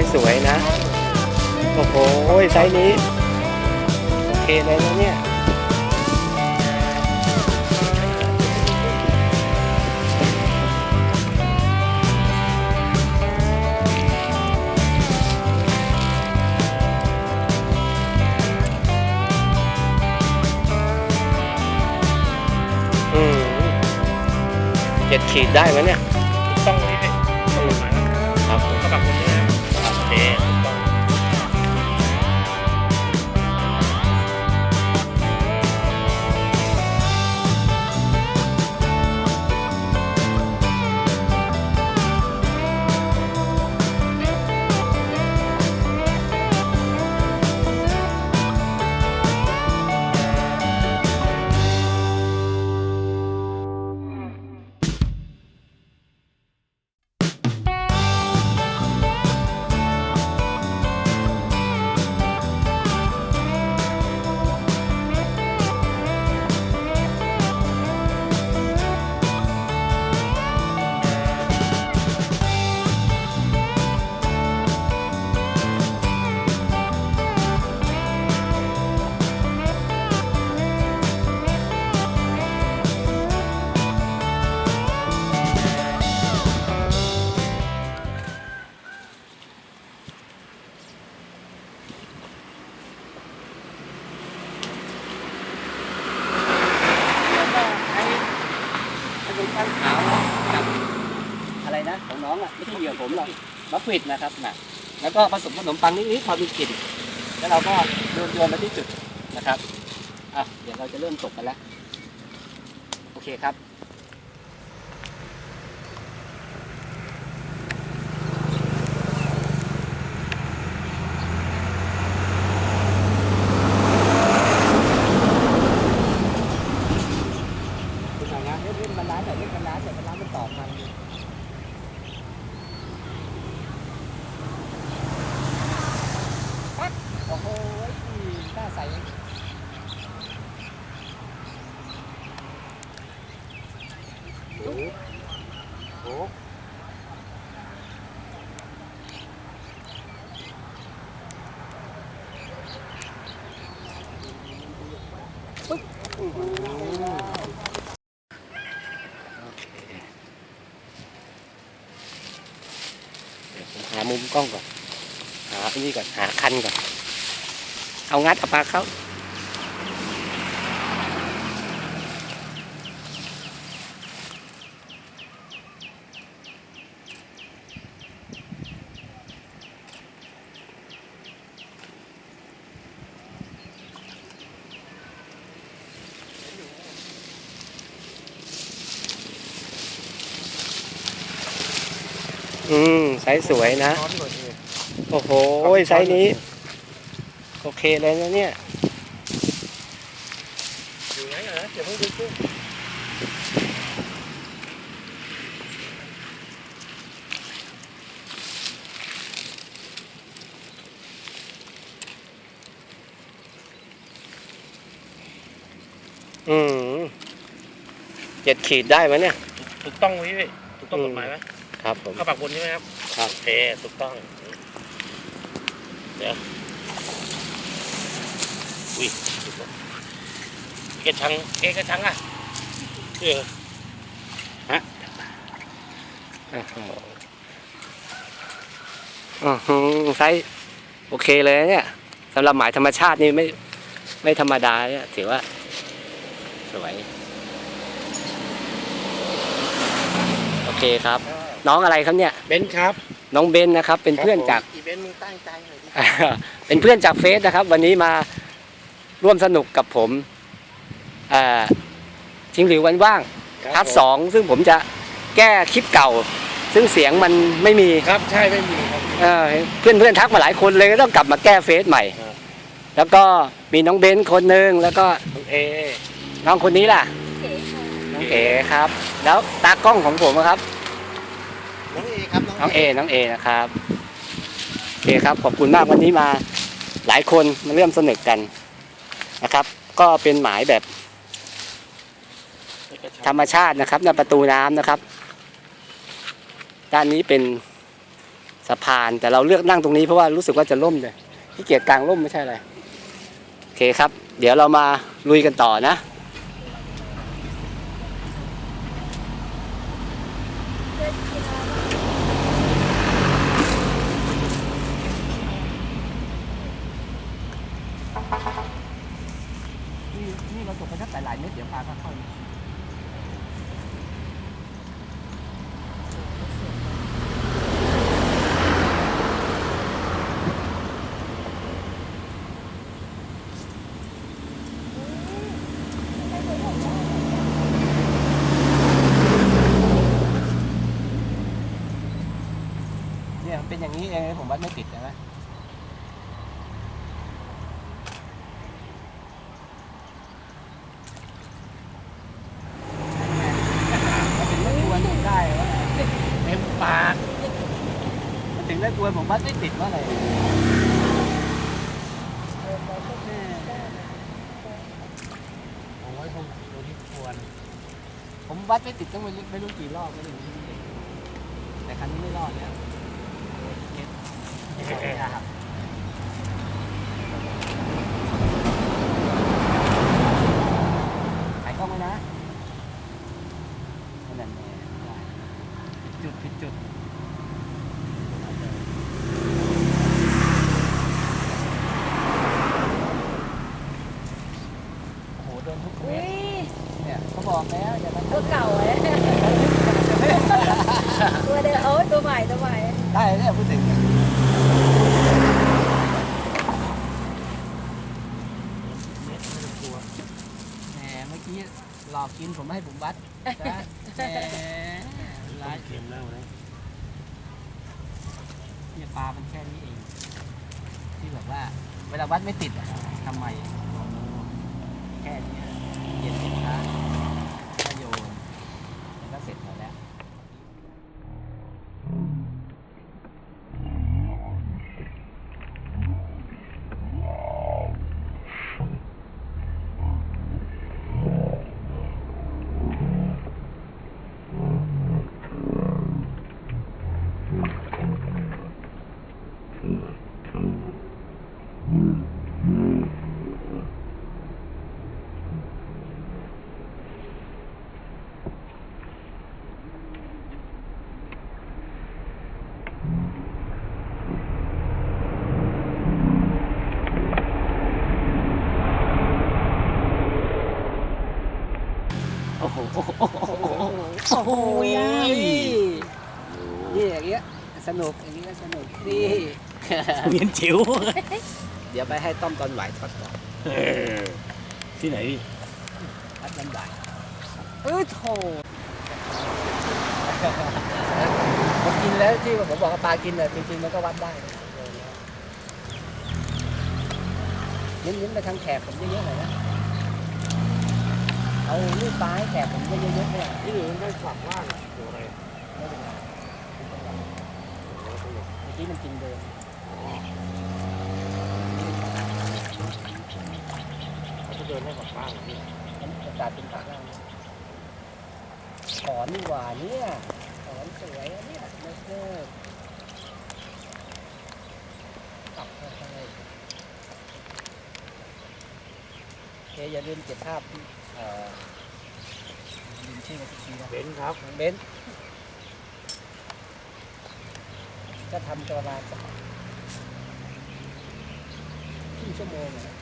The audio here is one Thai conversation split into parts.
ส์สวยนะ โอ้โหไซส์นี้ โอเคเลยนะเนี่ยอืมเจ็ดขีดได้ไหมเนี่ย อะไม่ใช่เหยื่อผมหรอกมะกวิดนะครับนะแล้วก็ผสมขนมปังนิดๆพอมีกลิ่นแล้วเราก็โยนโยนมาที่จุดนะครับอะเดี๋ยวเราจะเริ่มตกกันแล้ว โอเคครับ คุณทำงานเล่นๆมันร้านแต่เล่นมันร้านแต่มันร้านมันตอบมันปั๊บโอ้โหหน้าใสโอ้โหโอ้โหปึ๊บอื้อหือ โอเคเดี๋ยวผมหามุม กล้องก่อน หาอันนี้ก่อน หาคันก่อน เอางัดเอาปลาเข้า อืม ไซส์สวยนะร้อนกว่านี้โอ้โหไซส์นี้ โอเคเลยนะเนี่ยอยู่ไหนเหรอเดี๋ยวเพิ่งดูซิอืมเจ็ดขีดได้ไหมเนี่ย ถูกต้องไหมพี่ถูกต้องกฎหมายไหมครับผม กระบะคนใช่ไหมครับ ครับโอเคถูกต้อง เดี๋ยว อุ้ยเกระชังเอกระชังอะเอออื้อหืออื้อไซส์โอเคเลยเนี่ยสำหรับหมายธรรมชาตินี่ไม่ไม่ธรรมดาเนี่ยถือว่า สวย โอเคครับ น้องอะไรครับเนี่ย เบนซ์ครับ น้องเบนนะครับ เป็นเพื่อนจาก อีเบนซ์มึงตั้งใจหน่อยดิ เป็นเพื่อนจากเฟซนะครับ วันนี้มาร่วมสนุกกับผมอ่าชิงหลิววันว่างพาร์ทสองซึ่งผมจะแก้คลิปเก่า ซึ่งเสียงมันไม่มีครับใช่ไม่มีครับเพื่อนเพื่อนๆทักมาหลายคนเลยก็ต้องกลับมาแก้เฟซใหม่ ครับ แล้วก็มีน้องเบนคนหนึ่งแล้วก็โอเคน้องคนนี้ล่ะน้องเอ๋ครับ แล้วตากล้องของผมอะครับน้องเอ ครับน้องเอน้องเอนะครับโอเคครับขอบคุณมากวันนี้มาหลายคนมาเริ่มสนุกกันนะครับ ก็เป็นหมายแบบ ธรรมชาตินะครับในประตูน้ำนะครับ ด้านนี้เป็นสะพานแต่เราเลือกนั่งตรงนี้เพราะว่ารู้สึกว่าจะล่มเลยที่เกียจกลางล่มไม่ใช่อะไรโอเคครับ เดี๋ยวเรามาลุยกันต่อนะ นี่นี่เราตกไปสักหลายๆเม็ดเดี๋ยวพาค่อยๆเนี่ยมันเป็นอย่างนี้เองผมวัดไม่ติดนะ มันถึงได้กวนผมได้ว่า เต็มปาก มัน ถึงได้กวนผมวัดไม่ติดว่าอะไรโอ้ยคงตัวที่ควร ผมวัดไม่ติดต้องไม่รู้ไม่รู้กี่รอบไม่รู้แต่ครั้งนี้ไม่รอดแล้วเนี่ยครับถ่ายกล้องไว้นะนั่นแหละได้ผิดจุดผิดจุด โอ้โหโดน ทุกเม็อุ้ดยเนี่ยเขาบอกแล้วอย่ามาตัวเก่าเลยตัวเดิมโอ้ยตัวใหม่ตัวใหม่ได้เนี่ยพูดถึงเม็ดไม่ต้องกลัวแหมเมื่อกี้หลอกกินผมไม่ให้ผมวัดนะแหมร้ายเค็มแล้วนะเนี่ยปลามันแค่นี้เอง ที่แบบว่าเวลาวัดไม่ติดอะทำไมแค่เนี้ยเย็นสินค้าก็โยนมันก็เสร็จหมดแล้ว โอ้โหโอ้โหโอ้โหโอ้โหนี่อย่างเงี้ยสนุกอย่างเงี้ยสนุกนี่เวียนจิ๋วเดี๋ยวไปให้ต้อมตอนไหวทอดก่อนที่ไหนพี่พัดน้ำไหวเออโถผมกินแล้วที่ผมบอกว่าปลากินเลยจริงๆมันก็วัดได้ยิ้มยิ้มๆไปทางแขกผมเยอะๆหน่อยนะ เอาลูกปลาให้แขกผมเยอะๆเนี่ยที่อื่นมันได้ฝักล่างตัวอะไรไม่เป็นไรเมื่อกี้มันกินเดิมเขาจะเดินได้ฝักล่างนี่มันจะกลายเป็นปากล่างถอนนี่หว่าเนี่ยถอนสวยอะเนี่ยเลิศเลิศตับเข้าไปโอเคอย่าลืมเก็บภาพเอ่อลืม ชื่อมาทุกทีนะเบนซ์ครับน้องเบนซ์ก็ทำประมาณสักครึ่งชั่วโมงนะ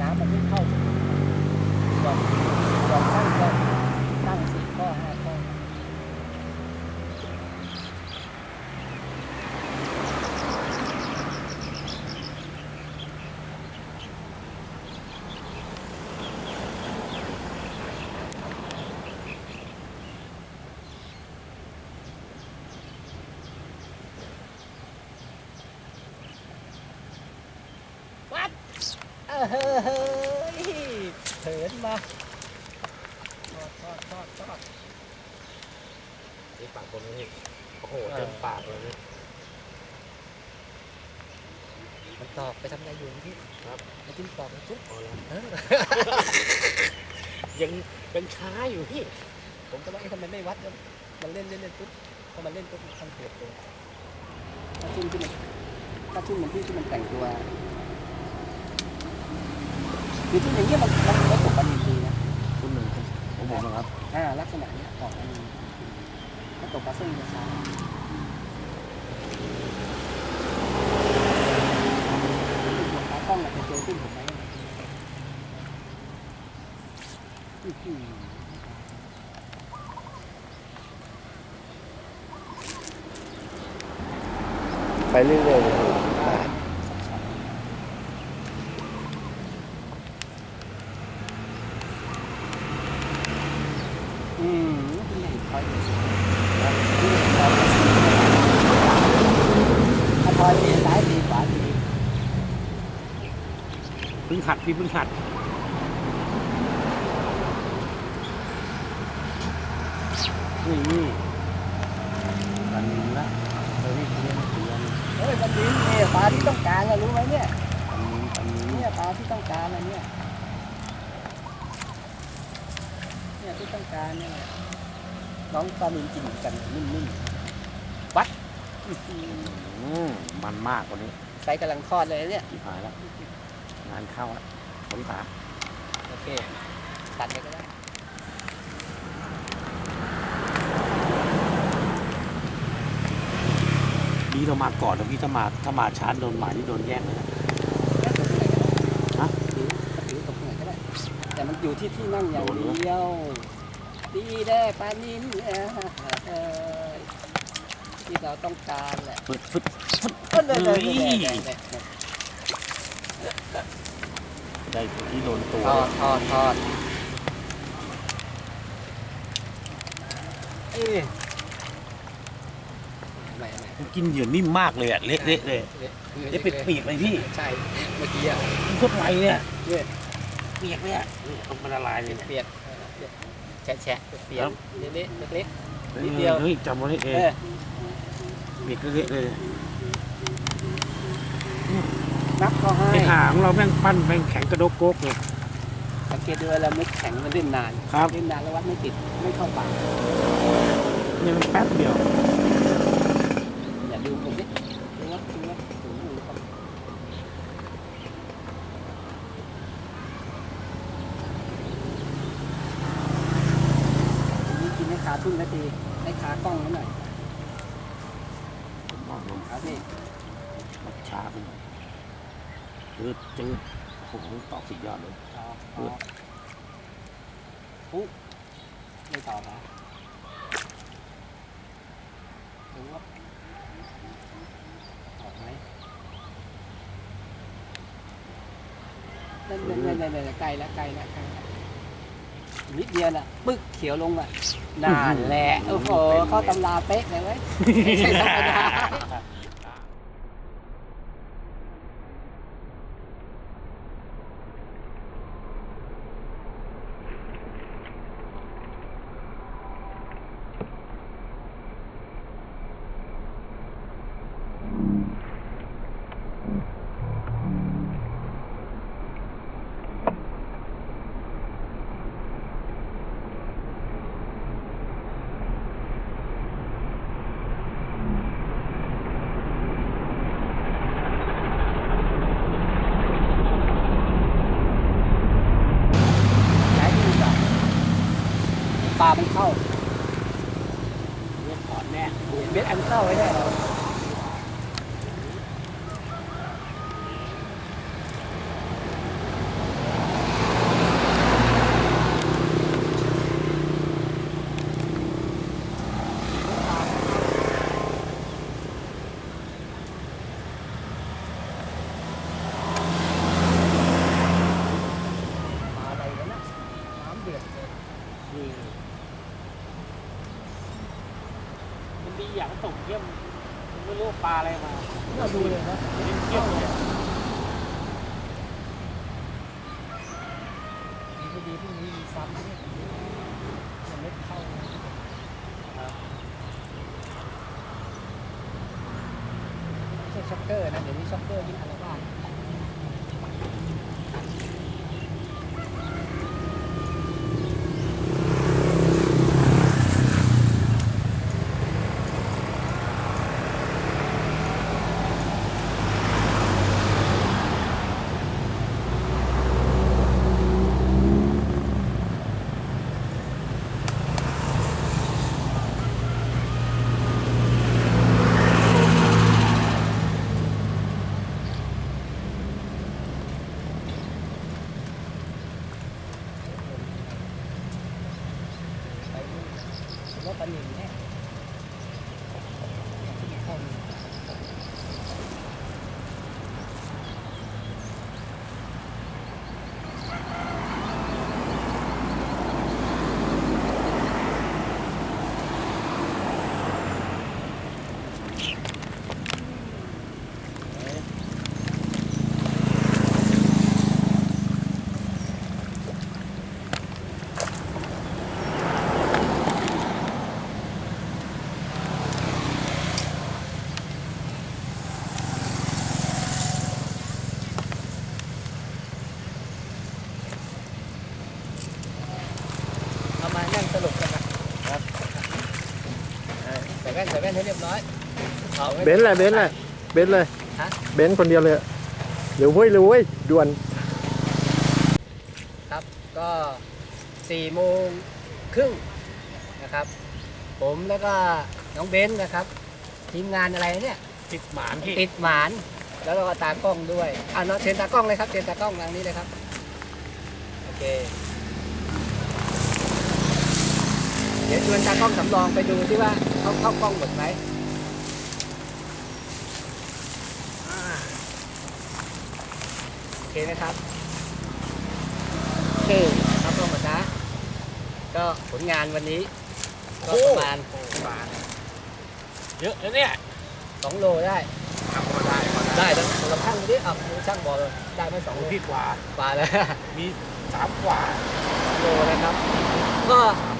น้ำมันไม่เข้าลองลองตั้งก็ตั้งสี่ข้อห้าข้อ วัดเอ้ ยเถินมาทอดทอดทอดทอดนี่ปากคนนี้โอ้โหเต็มปากเลยนี่มันตอกไปทำอะไรอยู่พี่ครับไอ้จิ้มตอกมันจุ๊บพอแล้วยังเป็นช้าอยู่พี่ ผมก็ว่าเอ๊ะทำไมไม่วัดมันเล่นเล่นเล่นปุ๊บพอมันเล่นปุ๊บมันเกิดตัวถ้าจิ้มที่มันถ้าจิ้มเหมือนที่ที่มันแต่งตัว คือที่อย่างเงี้ยมันมันมันตกปลานินดีนะคุณหนึ่งของผมนะครับอ่าลักษณะเนี้ยออกปลานินถ้าตกปลาซึ่งจะช้าหัวขากล้องอะจะเจอขึ้นผมไหมอื้อหือไปเรื่อยๆเลย อืม คุณใหญ่คอยดูสิถ้าคอยดีซ้ายดีขวาดีเพิ่งหัดพี่เพิ่งหัดนี่นี่ตันนี้ละเฮ้ยนี่เรียนเรียนเฮ้ยมันดีเนี่ยปลาที่ต้องการอะรู้ไหมเนี่ยตันนี้ตันนี้เนี่ยปลาที่ต้องการอะเนี่ยเนี่ยที่ต้องการเนี่ย น้องปลาหนุนกินเหมือนกันนิ่มๆวัดอื้อหืออืมมันมากกว่านี้ไซส์กำลังทอดเลยนะเนี่ยที่หายแล้ว งานเข้าแล้วผลขาโอเค ตัดเลยก็ได้ดีเรามาก่อนนะพี่ถ้ามาถ้ามาช้าโดนหมายนี่โดนแย่งเลยนะ ฮะ ถือถือตกไหนก็ได้ แต่มันอยู่ที่ที่นั่งอย่างเดียว ดีได้ปลานินเออเออที่เราต้องการแหละฟึดฟึดก็เลยเลยเลยได้ที่โดนตัวทอดทอดทอดเอ้ยไม่ไม่กินเหยื่อนิ่มมากเลยอะเละเละเลยเละเป็นปีกเลยพี่ใช่เมื่อกี้อะมันโคตรไวเนี่ยเนี่ยเปียกเนี่ต้องมันละลายเลยเปียก แฉะแฉะเปียกเละๆเล็กนิดเอเดียวอเฮ้ยจำไว้ให้ๆเอเองอเปียกเละเลยนับก็ให้ไอ้หางเราแม่งปั้นแม่งแข็งกระดกโกกเลยสังเกตดูเวลามุกแข็งมันเล่นนานครับเล่นนานแล้ววัดไม่ติดไม่เข้าปากเนี่ยมันแป๊บเดียว อย่าดูผมดิดูว่าดูว่าดูว่าดูว่าทีนี้กินให้ขาทุ่นนาทีให้ขากล้องนิดหน่อย ผมบอกลง ครับนี่ มันช้าไปหน่อยจืดจืดโอ้โหตอบสุดยอดเลย เอาเอาปุ๊บไม่ตอบนะดูว่าออกไหม นั่นนั่นนั่นนั่นนั่นใกล้แล้วใกล้แล้วใกล้แล้วอีกนิดเดียวน่ะปึ๊กเขียวลงอะนานแหละโอ้โหเข้าตำราเป๊ะเลยเว้ยไม่ใช่ธรรมดา ย้ายที่ก่อนปลามันเข้า เรียกถอนแน่ เบ็ดอันเข้าไว้ได้เราปลาอะไรวะนะน้ำเดือดเลย มันดีอย่างตกเยี่ยมไม่รู้ ปลาอะไรมาเราดูเลยนะเยี่ยบเลยนี่พอดีพรุ่งนี้มีซ้ำเนี่ยมันไม่เข้าไม่ใช่ช็อกเกอร์นะ เดี๋ยวนี้ช็อกเกอร์ยิ่งอั เอามานั่งสรุปกันนะครับใส่แว่นใส่แว่นให้เรียบร้อยเบนเลยเบนเลยเบนเลยเบนคนเดียวเลยเร็วเว้ยเร็วเว้ยด่วนครับก็สี่โมงครึ่งนะครับ ผมแล้วก็น้องเบนนะครับทีมงานอะไรเนี่ยติดหมานพี่ติดหมานแล้วก็ตากล้องด้วยอะเนาะเชิญตากล้องเลยครับเชิญตากล้องทางนี้เลยครับโอเค เดี๋ยวชวนตากล้องสำรองไปดูที่ว่าเขาเข้ากล้องหมดไหมอ่าโอเคไหมครับ โอเคครับกล้องหมดนะ ก็ผลงานวันนี้ ก็ประมาณเยอะแล้วเนี่ยสองโลได้ทำมาได้มาได้ได้ทั้งลำพังดิอะช่างบอกเลยได้ไหมสองโลพี่กว่าปลาแล้วมีสามกว่าโลนะครับ ก็สามโลอะ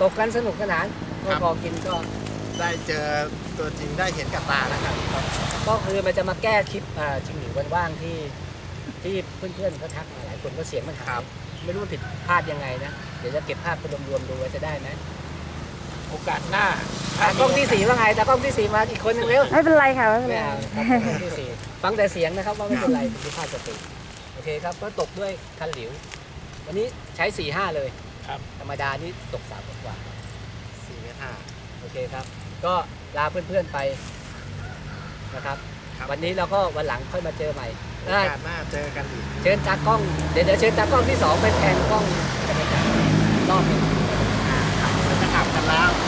ตกกันสนุกสนานก็พอกินก็ได้เจอตัวจริงได้เห็นกับตาแล้วครับ ก็คือมันจะมาแก้คลิปอ่าชิงหนิววันว่างที่ที่เพื่อนๆเขาทักมาหลายคนก็เสียงมันหายไม่รู้ว่าผิดพลาดยังไงนะ เดี๋ยวจะเก็บภาพไปรวมๆดูไว้จะได้ไหมโอกาสหน้าตากล้องที่สี่ว่าไงตากล้องที่สี่มาอีกคนหนึงเร็วไม่เป็นไรค่ะไม่เป็นไม่ไรเอาครับตากล้องที่สี่ฟังแต่เสียงนะครับว่าไม่เป็นไรผิดพลาดสติโอเคครับก็ตกด้วยคันหลิว วันนี้ใช้สี่ห้าเลย ครับ ธรรมดานี่ตกสามกว่าสี่เมตรห้า โอเคครับ ก็ลาเพื่อนๆไปนะครับ ครับ วันนี้เราก็วันหลังค่อยมาเจอใหม่โอได้กาสหน้าเจอกันอีก เชิญตากล้อง เดี๋ยวเดี๋ยวเชิญตากล้องที่สองไปแทนกล้องบรรยากาศรอบหนึง จะขับกันแล้วโ